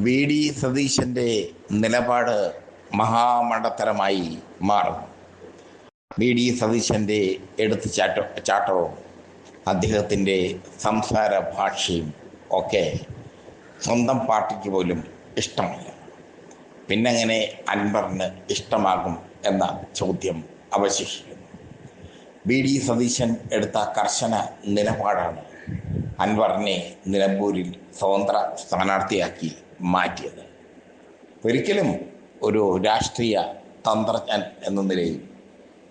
V D സതീശന്റെ നിലപാട് മഹാമണ്ടത്തരമായി മാറും. വി ഡി സതീശന്റെ എടുത്തു ചാട്ട ചാട്ടവും അദ്ദേഹത്തിന്റെ സംസാര ഭാഷയും ഒക്കെ സ്വന്തം പാർട്ടിക്ക് പോലും ഇഷ്ടമല്ല പിന്നെങ്ങനെ അൻവറിന് ഇഷ്ടമാകും എന്ന ചോദ്യം അവശേഷിക്കുന്നു. വി ഡി സതീശൻ എടുത്ത കർശന നിലപാടാണ് അൻവറിനെ നിലമ്പൂരിൽ സ്വതന്ത്ര സ്ഥാനാർത്ഥിയാക്കി മാറ്റിയത്. ഒരിക്കലും ഒരു രാഷ്ട്രീയ തന്ത്രജ്ഞൻ എന്ന നിലയിൽ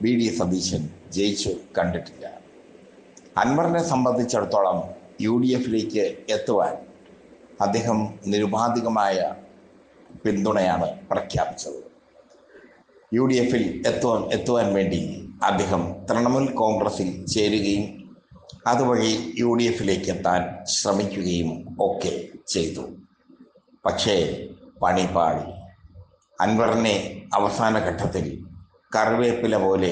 വി ഡി സതീശൻ ജയിച്ചു കണ്ടിട്ടില്ല. അൻവറിനെ സംബന്ധിച്ചിടത്തോളം യു ഡി എഫിലേക്ക് എത്തുവാൻ അദ്ദേഹം നിരുപാധികമായ പിന്തുണയാണ് പ്രഖ്യാപിച്ചത്. യു ഡി എഫിൽ എത്തുവാൻ എത്തുവാൻ വേണ്ടി അദ്ദേഹം തൃണമൂൽ കോൺഗ്രസിൽ ചേരുകയും അതുവഴി യു ഡി എഫിലേക്ക് എത്താൻ ശ്രമിക്കുകയും ഒക്കെ ചെയ്തു. പക്ഷേ പണി പാടി അൻവറിനെ അവസാന ഘട്ടത്തിൽ കറിവേപ്പില പോലെ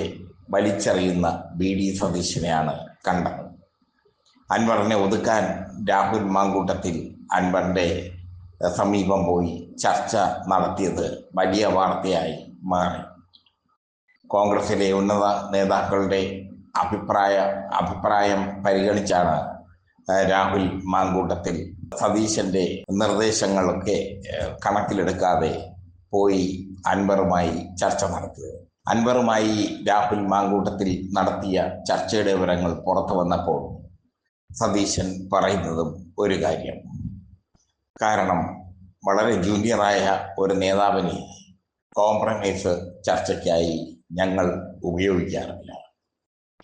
വലിച്ചെറിയുന്ന ബി ഡി സതീശനെയാണ് കണ്ടത്. അൻവറിനെ ഒതുക്കാൻ രാഹുൽ മാങ്കൂട്ടത്തിൽ അൻവറിന്റെ സമീപം പോയി ചർച്ച നടത്തിയത് വലിയ വാർത്തയായി മാറി. കോൺഗ്രസിലെ ഉന്നത നേതാക്കളുടെ അഭിപ്രായ അഭിപ്രായം പരിഗണിച്ചാണ് രാഹുൽ മാങ്കൂട്ടത്തിൽ സതീശന്റെ നിർദ്ദേശങ്ങളൊക്കെ കണക്കിലെടുക്കാതെ പോയി അൻവറുമായി ചർച്ച നടത്തിയത്. അൻവറുമായി രാഹുൽ മാങ്കൂട്ടത്തിൽ നടത്തിയ ചർച്ചയുടെ വിവരങ്ങൾ പുറത്തു വന്നപ്പോൾ സതീശൻ പറയുന്നതും ഒരു കാര്യം. കാരണം വളരെ ജൂനിയറായ ഒരു നേതാവിനെ കോംപ്രമൈസ് ചർച്ചയ്ക്കായി ഞങ്ങൾ ഉപയോഗിക്കാറില്ല.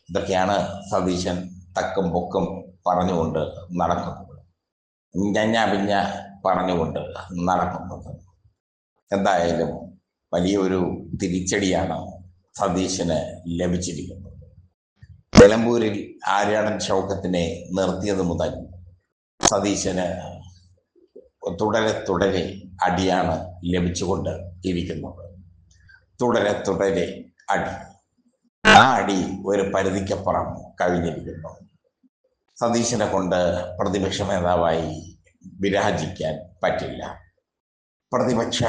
ഇതൊക്കെയാണ് സതീശൻ തക്കും പൊക്കും പറഞ്ഞുകൊണ്ട് നടക്കുന്നത്. ഞഞ്ഞ പിഞ്ഞ പറഞ്ഞുകൊണ്ട് നടക്കുന്നത്. എന്തായാലും വലിയൊരു തിരിച്ചടിയാണ് സതീശന് ലഭിച്ചിരിക്കുന്നത്. നിലമ്പൂരിൽ ആര്യാടൻ ഷൗക്കത്തിനെ നിർത്തിയത് മുതൽ സതീശന് തുടരെ തുടരെ അടിയാണ് ലഭിച്ചുകൊണ്ട് ഇരിക്കുന്നത് തുടരെ തുടരെ അടി. ആ അടി ഒരു പരിധിക്കപ്പുറം കഴിഞ്ഞിരിക്കുന്നു. സതീശനെ കൊണ്ട് പ്രതിപക്ഷ നേതാവായി വിരാജിക്കാൻ പറ്റില്ല. പ്രതിപക്ഷ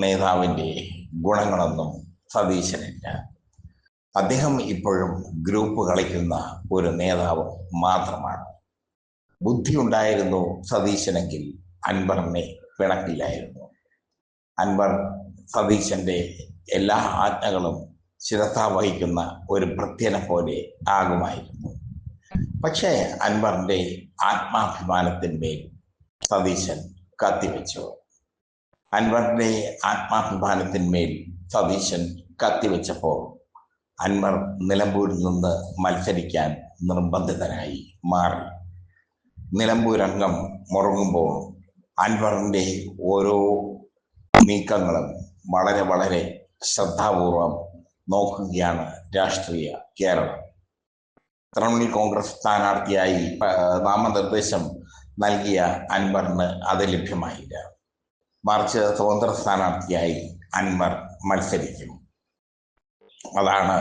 നേതാവിന്റെ ഗുണങ്ങളൊന്നും സതീശനില്ല. അദ്ദേഹം ഇപ്പോഴും ഗ്രൂപ്പ് കളിക്കുന്ന ഒരു നേതാവ് മാത്രമാണ്. ബുദ്ധി ഉണ്ടായിരുന്നു സതീശനെങ്കിൽ അൻവറിനെ പിണക്കില്ലായിരുന്നു. അൻവർ സതീശന്റെ എല്ലാ ആജ്ഞകളും ശിരസ വഹിക്കുന്ന ഒരു ഭൃത്യനെ പോലെ ആകുമായിരുന്നു. പക്ഷേ അൻവറിന്റെ ആത്മാഭിമാനത്തിന്മേൽ സതീശൻ കത്തിവെച്ചു. അൻവറിന്റെ ആത്മാഭിമാനത്തിന്മേൽ സതീശൻ കത്തിവെച്ചപ്പോൾ അൻവർ നിലമ്പൂരിൽ നിന്ന് മത്സരിക്കാൻ നിർബന്ധിതനായി മാറി. നിലമ്പൂരംഗം മുറങ്ങുമ്പോൾ അൻവറിന്റെ ഓരോ നീക്കങ്ങളും വളരെ വളരെ ശ്രദ്ധാപൂർവം നോക്കുകയാണ് രാഷ്ട്രീയ കേരളം. തൃണമൂൽ കോൺഗ്രസ് സ്ഥാനാർത്ഥിയായി നാമനിർദ്ദേശം നൽകിയ അൻവറിന് അത് ലഭ്യമായില്ല. മറിച്ച് സ്വതന്ത്ര സ്ഥാനാർത്ഥിയായി അൻവർ മത്സരിക്കും. അതാണ്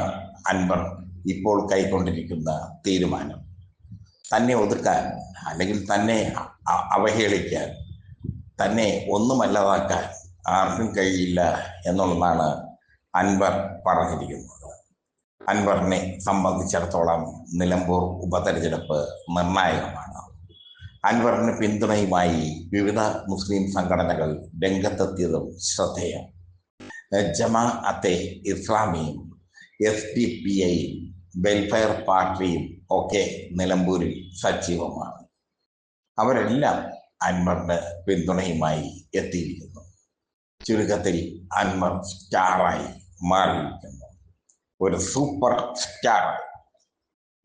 അൻവർ ഇപ്പോൾ കൈക്കൊണ്ടിരിക്കുന്ന തീരുമാനം. തന്നെ ഒതുക്കാൻ അല്ലെങ്കിൽ തന്നെ അവഹേളിക്കാൻ തന്നെ ഒന്നുമല്ലാതാക്കാൻ ആർക്കും കഴിയില്ല എന്നുള്ളതാണ് അൻവർ പറഞ്ഞിരിക്കുന്നത്. അൻവറിനെ സംബന്ധിച്ചിടത്തോളം നിലമ്പൂർ ഉപതെരഞ്ഞെടുപ്പ് നിർണായകമാണ്. അൻവറിന് പിന്തുണയുമായി വിവിധ മുസ്ലിം സംഘടനകൾ രംഗത്തെത്തിയതും ശ്രദ്ധേയം. ജമാ അത്തെ ഇസ്ലാമിയും എസ് ഡി പി ഐയും വെൽഫെയർ പാർട്ടിയും ഒക്കെ നിലമ്പൂരിൽ സജീവമാണ്. അവരെല്ലാം അൻവറിന് പിന്തുണയുമായി എത്തിയിരിക്കുന്നു. ചുരുക്കത്തിൽ അൻവർ സ്റ്റാറായി മാറിയിരിക്കുന്നു. ഒരു സൂപ്പർ സ്റ്റാറായി